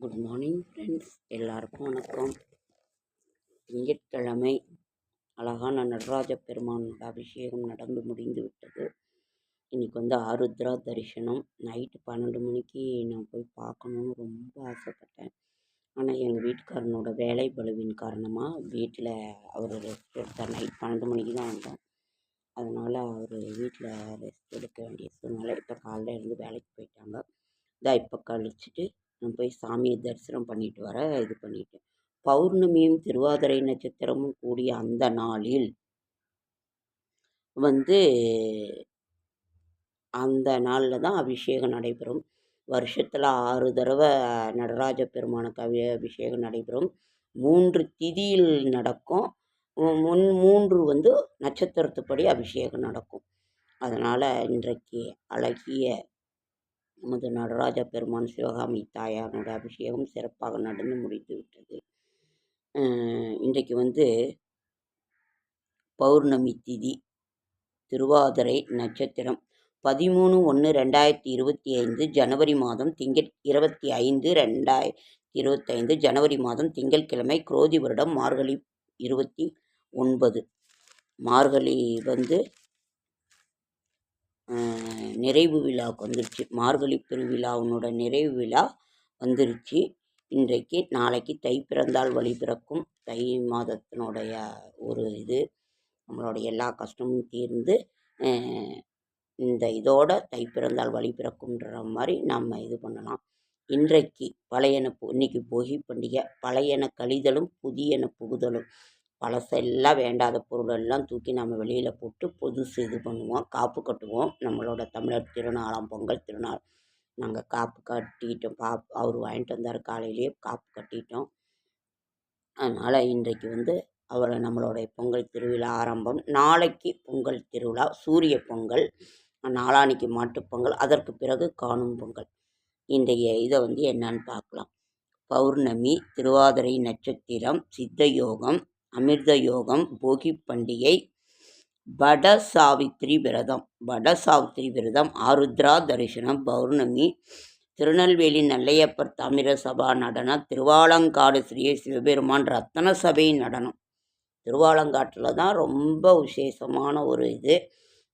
Good morning friends எல்லாருக்கும் வணக்கம். திங்கட்கிழமை அழகான நடராஜ பெருமானோட அபிஷேகம் நடந்து முடிந்து விட்டது. இன்றைக்கி வந்து ஆருத்ரா தரிசனம். நைட்டு பன்னெண்டு மணிக்கு நான் போய் பார்க்கணுன்னு ரொம்ப ஆசைப்பட்டேன். ஆனால் எங்கள் வீட்டுக்காரனோட வேலை பழுவின் காரணமாக வீட்டில் அவர் ரெஸ்ட் எடுத்தார் நைட் பன்னெண்டு மணிக்கு தான் வந்தோம். அதனால் அவர் வீட்டில் ரெஸ்ட் எடுக்க வேண்டிய சூழ்நிலை. இப்போ காலைல இருந்து வேலைக்கு போயிட்டாங்க. இதா இப்போ கழிச்சிட்டு நான் போய் சாமியை தரிசனம் பண்ணிட்டு வர இது பண்ணிட்டேன். பௌர்ணமியும் திருவாதிரை நட்சத்திரமும் கூடிய அந்த நாளில் வந்து அந்த நாளில் தான் அபிஷேகம் நடைபெறும். வருஷத்தில் ஆறு தடவை நடராஜ பெருமானுக்கு அபி அபிஷேகம் நடைபெறும். மூன்று திதியில் நடக்கும். முன் மூன்று வந்து நட்சத்திரத்துப்படி அபிஷேகம் நடக்கும். அதனால் இன்றைக்கு அழகிய நமது நடராஜ பெருமான் சிவகாமி தாயாரோட அபிஷேகம் சிறப்பாக நடந்து முடிந்து விட்டது. இன்றைக்கு வந்து பௌர்ணமி திதி திருவாதிரை நட்சத்திரம். பதிமூணு ஒன்று ரெண்டாயிரத்தி இருபத்தி ஐந்து ஜனவரி மாதம் திங்கள் இருபத்தி ஐந்து ரெண்டாயிரத்தி இருபத்தைந்து ஜனவரி மாதம் திங்கட்கிழமை குரோதி வருடம் மார்கழி இருபத்தி ஒன்பது. மார்கழி வந்து நிறைவு விழாவுக்கு வந்துருச்சு. மார்கழி பெருவிழாவினோட நிறைவு விழா வந்துருச்சு. இன்றைக்கு நாளைக்கு தை பிறந்தால் வழி பிறக்கும். தை மாதத்தினுடைய ஒரு இது. நம்மளோட எல்லா கஷ்டமும் தீர்ந்து இந்த இதோட தை பிறந்தால் வழி பிறக்கும்ன்ற மாதிரி நம்ம இது பண்ணலாம். இன்றைக்கு பழையன இன்னைக்கு போகி பண்டிகை. பழையன கழிதலும் புதியன புகுதலும். பழசெல்லாம் வேண்டாத பொருளெல்லாம் தூக்கி நம்ம வெளியில் போட்டு புதுசு இது பண்ணுவோம். காப்பு கட்டுவோம். நம்மளோட தமிழர் திருநாளாம் பொங்கல் திருநாள். நாங்கள் காப்பு கட்டிட்டோம். பா அவர் வாங்கிட்டு வந்தார் காலையிலேயே காப்பு கட்டிட்டோம். அதனால் இன்றைக்கு வந்து அவரை நம்மளுடைய பொங்கல் திருவிழா ஆரம்பம். நாளைக்கு பொங்கல் திருவிழா சூரிய பொங்கல் நாளான்னைக்கு மாட்டுப் பொங்கல் அதற்கு பிறகு காணும் பொங்கல். இன்றைய இதை வந்து என்னன்னு பார்க்கலாம். பௌர்ணமி திருவாதிரை நட்சத்திரம் சித்த யோகம் அமிர்த யோகம் போகி பண்டிகை வட சாவித்திரி விரதம். வட சாவித்திரி விரதம் ஆருத்ரா தரிசனம் பௌர்ணமி திருநெல்வேலி நல்லையப்பர் தமிர சபா நடனம் திருவாலங்காடு ஸ்ரீ சிவபெருமான் ரத்தன சபை நடனம். திருவாலங்காட்டில் தான் ரொம்ப விசேஷமான ஒரு இது.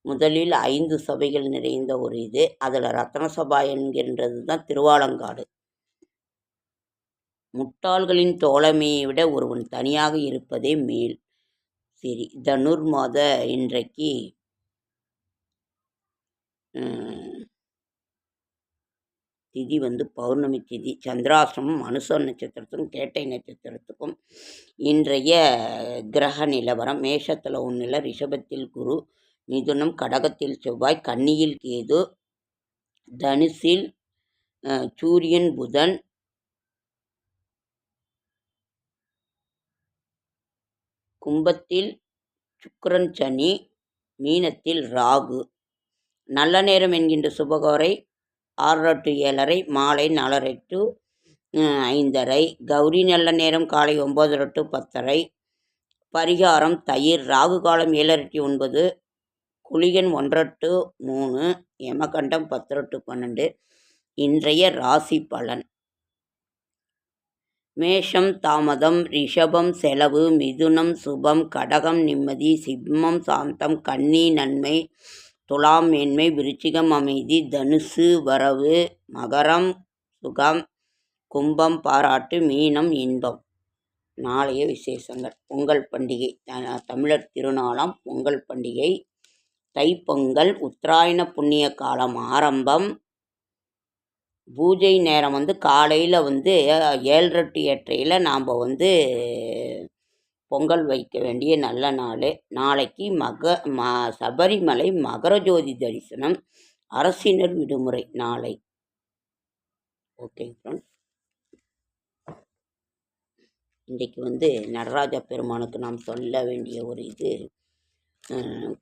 முதலில் ஐந்து சபைகள் நிறைந்த ஒரு இது. அதில் ரத்தன சபா என்கின்றது தான் திருவாலங்காடு. முட்டாள்களின் தோழமையை விட ஒருவன் தனியாக இருப்பதே மேல். சரி தனுர் மாத இன்றைக்கு திதி வந்து பௌர்ணமி திதி. சந்திராசிரமம் அனுச நட்சத்திரத்துக்கும் கேட்டை நட்சத்திரத்துக்கும் இன்றைய கிரக நிலவரம். மேஷத்தில் ஒன்றில் ரிஷபத்தில் குரு மிதுனம் கடகத்தில் செவ்வாய் கன்னியில் கேது தனுசில் சூரியன் புதன் கும்பத்தில் சுக்கிரன் சனி மீனத்தில் ராகு. நல்ல நேரம் என்கின்ற சுபகோரை ஆறரை டு ஏழரை மாலை நாலரை டு ஐந்தரை. கௌரி நல்ல நேரம் காலை ஒம்பதரை டு பத்தரை. பரிகாரம் தயிர் ராகு காலம் ஏழரை டு ஒன்பது குளிகன் ஒன்றரை டு மூணு யமகண்டம் பத்தரை டு பன்னெண்டு. இன்றைய ராசி பலன். மேஷம் தாமதம் ரிஷபம் செலவு மிதுனம் சுபம் கடகம் நிம்மதி சிம்மம் சாந்தம் கன்னி நன்மை துலாம் மேன்மை விருச்சிகம் அமைதி தனுசு வரவு மகரம் சுகம் கும்பம் பாராட்டு மீனம் இன்பம். நாளைய விசேஷங்கள். பொங்கல் பண்டிகை. த- தமிழர் திருநாளாம் பொங்கல் பண்டிகை. தைப்பொங்கல் உத்தராயண புண்ணிய காலம் ஆரம்பம். பூஜை நேரம் வந்து காலையில் வந்து ஏழரை டு எட்டரையில் நாம் வந்து பொங்கல் வைக்க வேண்டிய நல்ல நாள். நாளைக்கு மக ம சபரிமலை மகர ஜோதி தரிசனம் அரசினர் விடுமுறை நாளை. Okay friends. இன்றைக்கு வந்து நடராஜ பெருமானுக்கு நாம் சொல்ல வேண்டிய ஒரு இது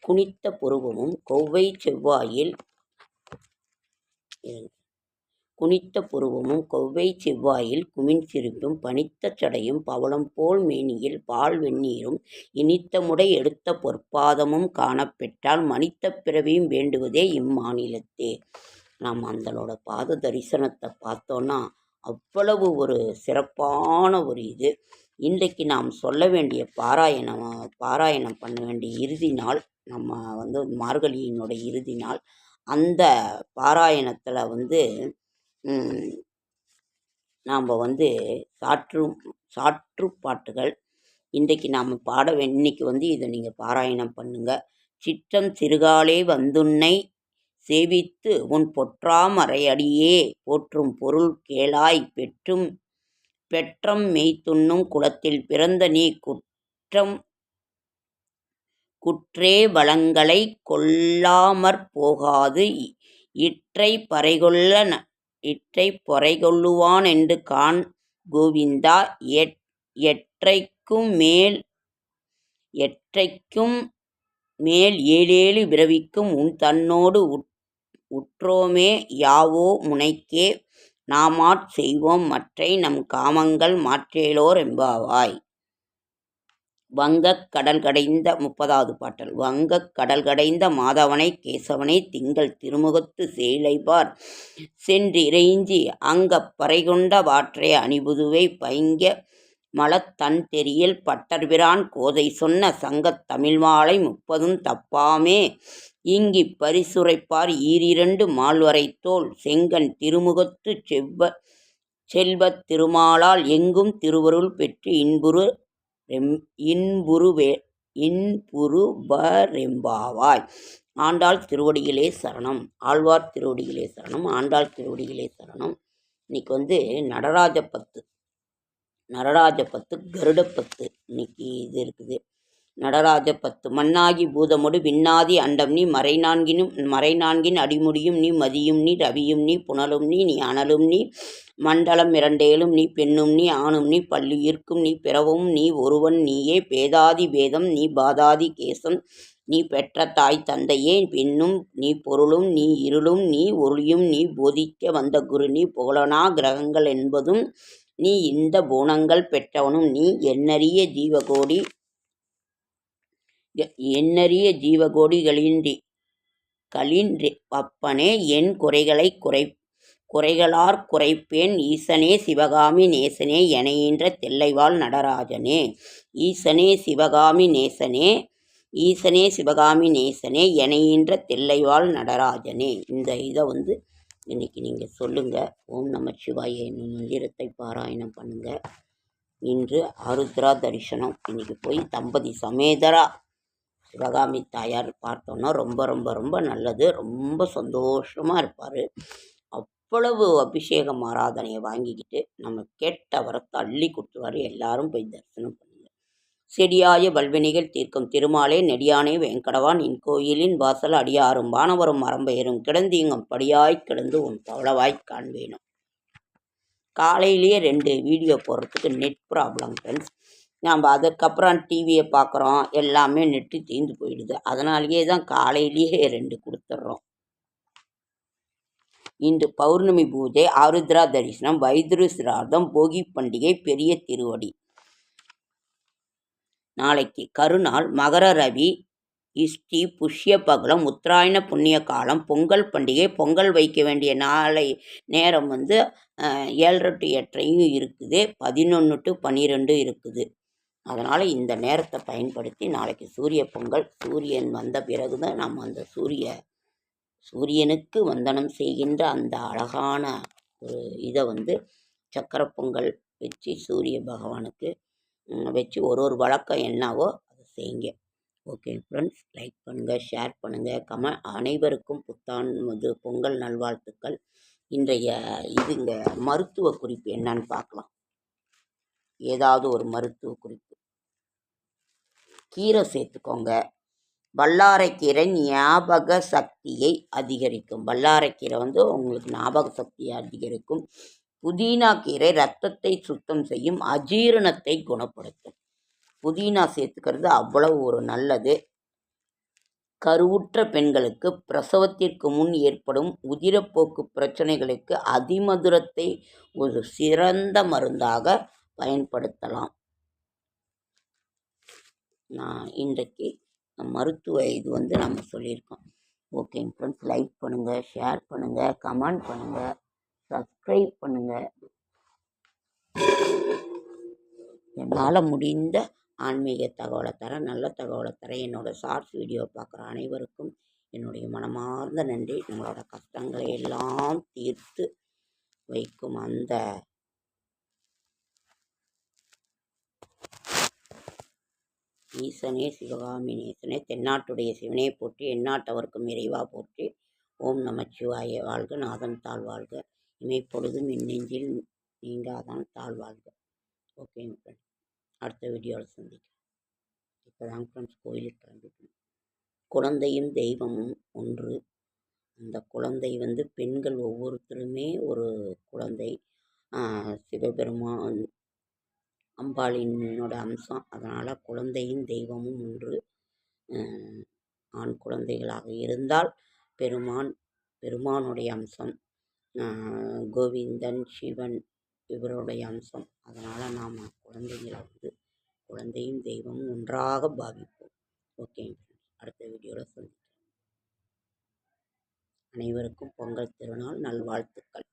குனித்த புருவமும் கொவ்வை செவ்வாயில் குனித்த புருவமும் கொவ்வை செவ்வாயில் குமின் சிரிப்பும் பனித்த சடையும் பவளம் போல் மேனியில் பால் வெந்நீரும் இனித்த முடை எடுத்த பொற்பாதமும் காணப்பெற்றால் மனித்த பிறவியும் வேண்டுவதே இம்மாநிலத்தே. நாம் அந்தளோட பாத தரிசனத்தை பார்த்தோன்னா அவ்வளவு ஒரு சிறப்பான ஒரு இது. இன்றைக்கு நாம் சொல்ல வேண்டிய பாராயணம் பாராயணம் பண்ண வேண்டிய இறுதி நாள் நம்ம வந்து மார்கழியினுடைய இறுதி நாள் அந்த பாராயணத்தில் வந்து நாம் வந்து சாற்று சாற்று பாட்டுகள். இன்றைக்கு நாம் பாட வே இன்னைக்கு வந்து இதை நீங்கள் பாராயணம் பண்ணுங்க. சிற்றம் சிறுகாலே வந்துன்னை சேவித்து உன் பொற்றாமறையடியே போற்றும் பொருள் கேளாய் பெற்றும். பெற்றம் மெய்த்துண்ணும் குளத்தில் பிறந்த நீ குற்றம் குற்றே வளங்களை கொள்ளாமற் போகாது. இற்றை பறைகொள்ள இற்றைப் பொறைகொள்ளுவானென்று காண் கோவிந்தா எற்றைக்கும் மேல் எற்றைக்கும் மேல் ஏழேழு பிறவிக்கும் உன் தன்னோடு உற்றோமே யாவோ முனைக்கே நாமாட் செய்வோம் மற்றை நம் காமங்கள் மாற்றேலோர் எம்பாவாய் வங்கக் கடல் கடைந்த முப்பதாவது பாட்டல். வங்கக் கடல் கடைந்த மாதவனை கேசவனை திங்கள் திருமுகத்து சேலைபார் சென்றிறைஞ்சி அங்கப் பறைகொண்ட வாற்றை அணிபுதுவை பைங்க மலத்தன் தெரியல் பட்டர்பிரான் கோதை சொன்ன சங்கத் தமிழ் மாலை முப்பதும் தப்பாமே. இங்கிப் பரிசுரைப்பார் ஈரிரண்டு மால்வரைத்தோல் செங்கன் திருமுகத்துச் செவ்வ செல்வத் திருமாலால் எங்கும் திருவருள் பெற்று இன்புறு ரெம் இன்புருவே இன்புறுபரெம்பாவாய் ஆண்டாள் திருவடியிலே சரணம். ஆழ்வார் திருவடியிலே சரணம். ஆண்டாள் திருவடியிலே சரணம். இன்னைக்கு வந்து நடராஜ பத்து நடராஜ பத்து கருடப்பத்து இன்னைக்கு இது இருக்குது. நடராஜ பத்து மண்ணாகி பூதமொடு விண்ணாதி அண்டம் நீ மறை நான்கினும் மறை நான்கின் அடிமுடியும் நீ மதியும் நீ ரவியும் நீ புனலும் நீ நீ அனலும் நீ மண்டலம் இரண்டேலும் நீ பெண்ணும் நீ ஆணும் நீ பள்ளியிற்கும் நீ பிறவும் நீ ஒருவன் நீயே பேதாதி பேதம் நீ பாதாதி கேசம் நீ பெற்ற தாய் தந்தையே பெண்ணும் நீ பொருளும் நீ இருளும் நீ ஒளியும் நீ போதிக்க வந்த குரு நீ புகழனா கிரகங்கள் என்பதும் நீ இந்த பூணங்கள் பெற்றவனும் நீ எண்ணறிய ஜீவகோடி எண்ணறிய ஜீவகோடிகளின்றி களின்றி அப்பனே என் குறைகளை குறை குறைகளார் குறைப்பேன். ஈசனே சிவகாமி நேசனே எனையின்ற தெல்லைவாள் நடராஜனே. ஈசனே சிவகாமி நேசனே ஈசனே சிவகாமி நேசனே எனையின்ற தெல்லைவாள் நடராஜனே. இந்த இதை வந்து இன்னைக்கு நீங்கள் சொல்லுங்கள் ஓம் நம சிவாய என்னும் மந்திரத்தை பாராயணம் பண்ணுங்கள் இன்று ஆருத்ரா தரிசனம். இன்னைக்கு போய் தம்பதி சமேதரா சிவகாமி தாயார் பார்த்தோன்னா ரொம்ப ரொம்ப ரொம்ப நல்லது. ரொம்ப சந்தோஷமாக இருப்பார். அவ்வளவு அபிஷேகம் ஆராதனையை வாங்கிக்கிட்டு நம்ம கேட்ட வரத்தை அள்ளி கொடுத்துருவார். எல்லாரும் போய் தரிசனம் பண்ணுங்க. செடியாய வல்வினிகள் தீர்க்கும் திருமாலே நெடியானே வெங்கடவான் இன் கோயிலின் வாசல் அடியாரும் வானவரும் மரம்பெயரும் கிடந்தீங்கும் படியாய் கிடந்து உன் தவளவாய் காண்பேனும். காலையிலேயே ரெண்டு வீடியோ போடுறதுக்கு நெட் ப்ராப்ளம் ஃப்ரெண்ட்ஸ் நம்ம அதுக்கப்புறம் டிவியை பார்க்குறோம் எல்லாமே நெட்டு தீர்ந்து போயிடுது. அதனாலேயே தான் காலையிலேயே ரெண்டு கொடுத்துட்றோம் இன்று பௌர்ணமி பூஜை ஆருத்ரா தரிசனம் வைத்திரு சிரார்த்தம் போகி பண்டிகை பெரிய திருவடி. நாளைக்கு கருநாள் மகர ரவி இஷ்டி புஷ்ய பகலம் உத்தராயண புண்ணிய காலம் பொங்கல் பண்டிகை பொங்கல் வைக்க வேண்டிய நாளை நேரம் வந்து ஏழரை டு எட்டரையும் இருக்குது. பதினொன்று டு பன்னிரெண்டு இருக்குது. அதனால் இந்த நேரத்தை பயன்படுத்தி நாளைக்கு சூரிய பொங்கல் சூரியன் வந்த பிறகு தான் நம்ம அந்த சூரிய சூரியனுக்கு வந்தனம் செய்கின்ற அந்த அழகான ஒரு இதை வந்து சக்கரை பொங்கல் வச்சு சூரிய பகவானுக்கு வச்சு ஒரு ஒரு வழக்கம் என்னவோ அதை செய்யுங்க. ஓகே ஃப்ரெண்ட்ஸ் லைக் பண்ணுங்கள் ஷேர் பண்ணுங்கள் கம அனைவருக்கும் புத்தான் இது பொங்கல் நல்வாழ்த்துக்கள். இன்றைய இதுங்க மருத்துவ குறிப்பு என்னன்னு பார்க்கலாம். ஏதாவது ஒரு மருத்துவ குறிப்பு. கீரை சேர்த்துக்கோங்க. வல்லாரைக்கீரை ஞாபக சக்தியை அதிகரிக்கும். வல்லாரைக்கீரை வந்து உங்களுக்கு ஞாபக சக்தியை அதிகரிக்கும். புதினா கீரை ரத்தத்தை சுத்தம் செய்யும் அஜீரணத்தை குணப்படுத்தும். புதினா சேர்த்துக்கிறது அவ்வளவு ஒரு நல்லது. கருவுற்ற பெண்களுக்கு பிரசவத்திற்கு முன் ஏற்படும் உதிரப்போக்கு பிரச்சனைகளுக்கு அதிமதுரத்தை ஒரு சிறந்த மருந்தாக பயன்படுத்தலாம். நான் இன்றைக்கு மருத்துவ இது வந்து நம்ம சொல்லியிருக்கோம். ஓகே ஃப்ரெண்ட்ஸ் லைக் பண்ணுங்கள் ஷேர் பண்ணுங்கள் கமெண்ட் பண்ணுங்கள் சப்ஸ்கிரைப் பண்ணுங்கள் என்னால் முடிந்த ஆன்மீக தகவலை தர நல்ல தகவலை தரேன் என்னோடய ஷார்ட்ஸ் வீடியோ பார்க்குற அனைவருக்கும் என்னுடைய மனமார்ந்த நன்றி. நம்மளோட கஷ்டங்களை எல்லாம் தீர்த்து வைக்கும் அந்த ஈசனே சிவகாமி நேசனே தென்னாட்டுடைய சிவனே போற்றி எந்நாட்டவர்க்கும் இறைவா போற்றி. ஓம் நமச்சிவாய வாழ்க நாதன் தாழ் வாழ்க. இமைப்பொழுதும் இந்நெஞ்சில் நீங்காதான் தாழ் வாழ்க. ஓகேங்க ஃப்ரெண்ட்ஸ் அடுத்த வீடியோவில் சந்திக்கிறேன் இப்போ தான் ஃப்ரெண்ட்ஸ் கோயிலுக்கு கிளம்பிட்டோம். குழந்தையும் தெய்வமும் ஒன்று. அந்த குழந்தை வந்து பெண்கள் ஒவ்வொருத்தருமே ஒரு குழந்தை. சிவபெருமான் அம்பாளினோட அம்சம். அதனால் குழந்தையும் தெய்வமும் ஒன்று ஆண் குழந்தைகளாக இருந்தால் பெருமான் பெருமானுடைய அம்சம். கோவிந்தன் சிவன் இவருடைய அம்சம். அதனால் நாம் குழந்தைங்களை வந்து குழந்தையும் தெய்வமும் ஒன்றாக பாவிப்போம். ஓகேங்க அடுத்த வீடியோவில் சந்திக்கிறேன் அனைவருக்கும் பொங்கல் திருநாள் நல்வாழ்த்துக்கள்.